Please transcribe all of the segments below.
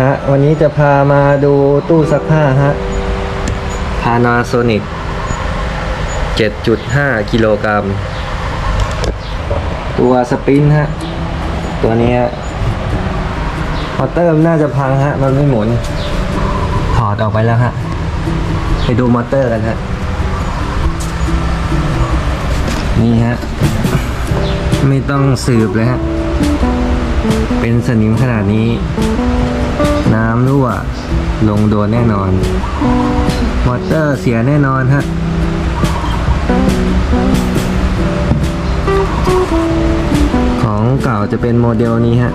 ฮะวันนี้จะพามาดูตู้ซักผ้าฮะ Panasonic 7.5 กิโลกรัม ตัวสปินฮะ ตัวนี้มอเตอร์น่าจะพังฮะ มันไม่หมุน ถอดออกไปแล้วฮะ ไปดูมอเตอร์กันฮะ นี่ฮะ ไม่ต้องสืบเลยฮะ เป็นสนิมขนาดนี้ น้ำรั่ว ลงโดนแน่นอน มอเตอร์เสียแน่นอนฮะของเก่าจะเป็นโมเดลนี้ฮะ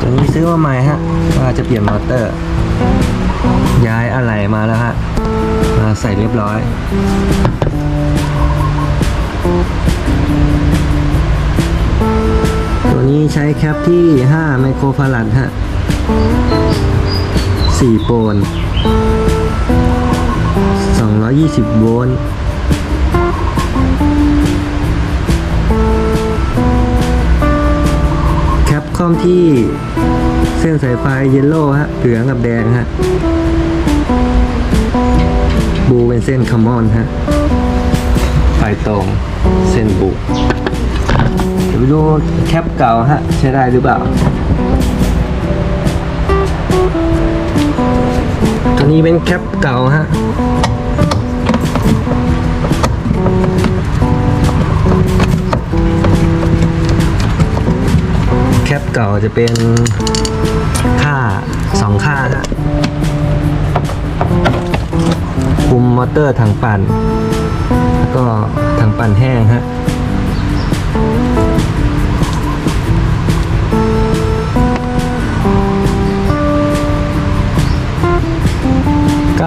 ตัวนี้ซื้อมาใหม่ฮะว่าจะเปลี่ยนมอเตอร์ ย้ายอะไหล่มาแล้วฮะมาใส่เรียบร้อย นี้ใช้แคปที่ 5 ไมโครฟารัดฮะ 4 โปน220 โวลต์แคปคอมที่เส้นสายไฟเยลโล่ฮะ เหลืองกับแดงฮะ บูเป็นเส้นคอมมอนฮะไฟตรง เส้นบู ไปดูแคปเก่าฮะ ใช้ได้หรือเปล่า ตัวนี้เป็นแคปเก่าฮะแคปเก่าจะเป็นค่าสองค่าฮะคุมมอเตอร์ถังปั่น แล้วก็ถังปั่นแห้งฮะ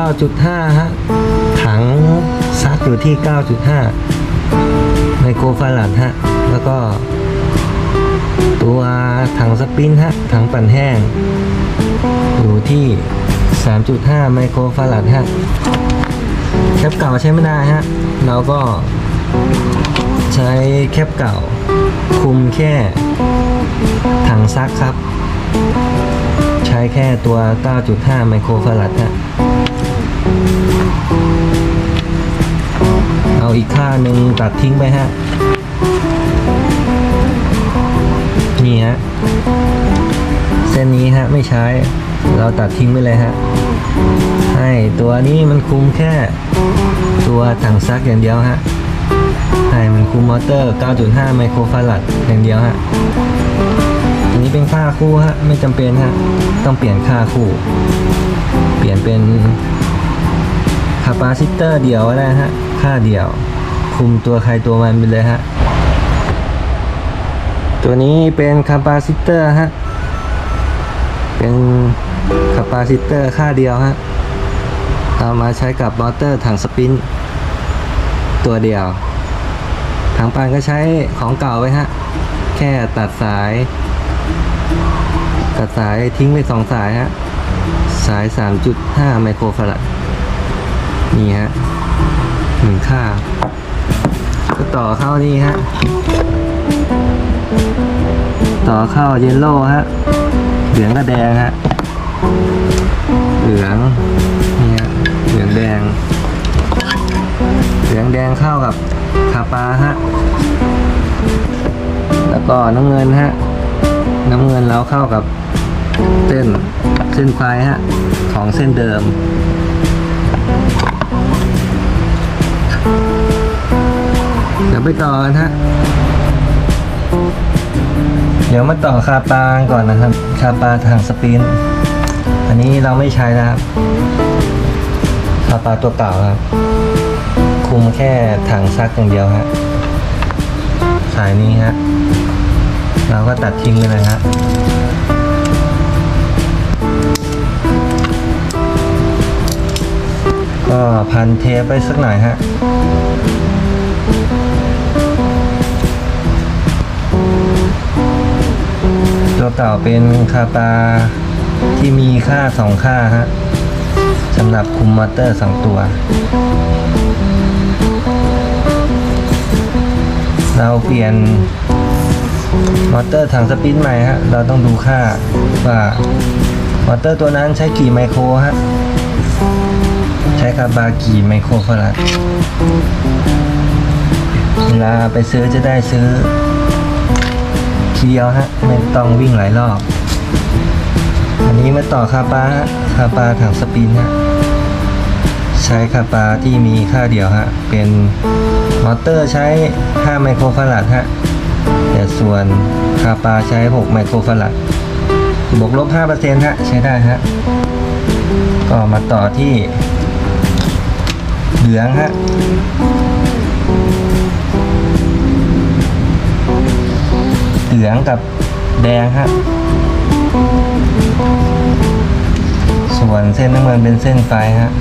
9.5 ฮะ ถังซักอยู่ที่ 9.5 ไมโครฟารัดฮะ แล้วก็ ตัวถังสปรินท์ฮะ ถังปั่นแห้ง อยู่ที่ 3.5 ไมโครฟารัดฮะแคปเก่าใช้ไม่ได้ฮะ เราก็ใช้แคปเก่า คุมแค่ ถังซักครับ ใช้แค่ตัว 9.5 ไมโครฟารัดฮะ เอาอีกค่าหนึ่งตัดทิ้งไปฮะ นี่ฮะ เส้นนี้ฮะไม่ใช้ เราตัดทิ้งไปเลยฮะ ให้ตัวนี้มันคุมแค่ ตัวถังซักอย่างเดียวฮะ ให้มันคุมมอเตอร์ 9.5 ไมโครฟารัดอย่างเดียวฮะอันนี้เป็นค่าคู่ฮะ ไม่จำเป็นฮะ ต้องเปลี่ยนค่าคู่ เปลี่ยนเป็น คาปาซิเตอร์เดียวก็ได้ฮะ ค่าเดียว คุมตัวใครตัวมันไปเลยฮะ ตัวนี้เป็นคาปาซิเตอร์ฮะ เป็นคาปาซิเตอร์ค่าเดียวฮะ เอามาใช้กับมอเตอร์ถังสปิน ตัวเดียว ถังปานก็ใช้ของเก่าไว้ฮะ แค่ตัดสาย ตัดสายทิ้งไปสองสายฮะ สาย 3.5 ไมโครฟารัด นี่ฮะหนึ่งค่าก็ต่อเข้านี่ฮะ ต่อเข้าเยลโล่ฮะ เหลืองกับแดงฮะ เหลืองนี่ฮะ เหลืองแดง เหลืองแดงเข้ากับคาปาฮะ แล้วก็น้ำเงินฮะ น้ำเงินแล้วเข้ากับเส้น เส้นไฟฮะ ของเส้นเดิม เดี๋ยวไปต่อกันฮะ เดี๋ยวมาต่อคาปาก่อนนะครับ คาปาทางสปริน อันนี้เราไม่ใช้นะครับ คาปาตัวเก่าครับ คุมแค่ถังซักอย่างเดียวฮะ สายนี้ฮะ เราก็ตัดทิ้งไปเลยฮะก็พันเทปไปสักหน่อยฮะ ตัวเก่าเป็นคาตาที่มีค่าสองค่าฮะสำหรับคุมมอเตอร์สองตัว เราเปลี่ยนมอเตอร์ถังสปินใหม่ฮะ เราต้องดูค่าว่ามอเตอร์ตัวนั้นใช้กี่ไมโครฮะ ใช้คาบากี่ไมโครฟาราดเวลาไปซื้อจะได้ซื้อ ทีเดียวฮะไม่ต้องวิ่งหลายรอบ อันนี้มาต่อคาปาฮะคาปาถังสปินฮะใช้คาปาที่มีค่าเดียวฮะเป็นมอเตอร์ใช้ 5 ไมโครฟาราดฮะแต่ส่วนคาปาใช้ 6 ไมโครฟาราดบวกลบ5%ฮะใช้ได้ฮะก็มาต่อที่เหลืองฮะ เหลืองกับแดงฮะ ส่วนเส้นน้ำเงินเป็นเส้นไฟฮะ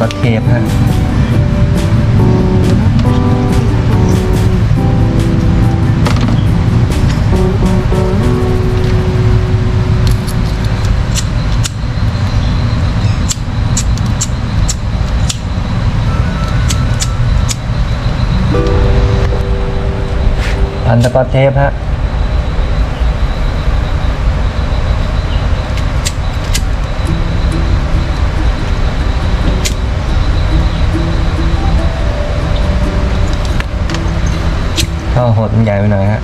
ก็พันสกอตเทปฮะพันสกอเทปฮะ หดมันใหญ่ไปหน่อยฮะ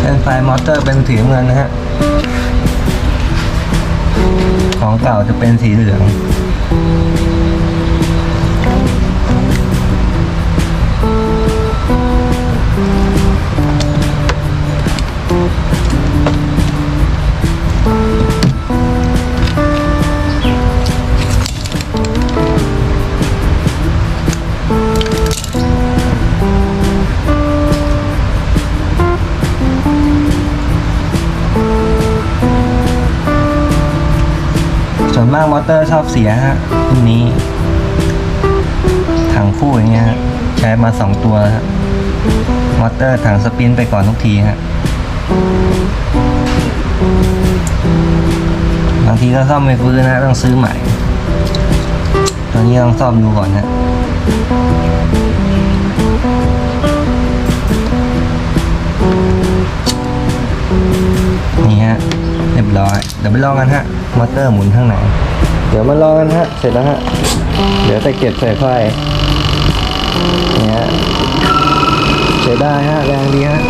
เป็นไฟมอเตอร์เป็นสีเงินนะฮะ ของเก่าจะเป็นสีเหลือง ส่วากมอเตอร์ชอบเสียฮะรุ่นนี้ถังคู่อย่างเงี้ยฮะใช้มาสองตัวฮะมอเตอร์ถังสปินไปก่อนทุกทีฮะบางทีก็ซ่อมไม่ฟื้นนะต้องซื้อใหม่ตอนนี้ต้องซ่อมดูก่อนฮะ บร้อย เดี๋ยวไปลองกันฮะ มอเตอร์หมุนข้างไหน เดี๋ยวมาลองกันฮะ เสร็จแล้วฮะ เดี๋ยวใส่เก็บใส่ไฟนี่ฮะใช้ได้ฮะ แรงดีฮะ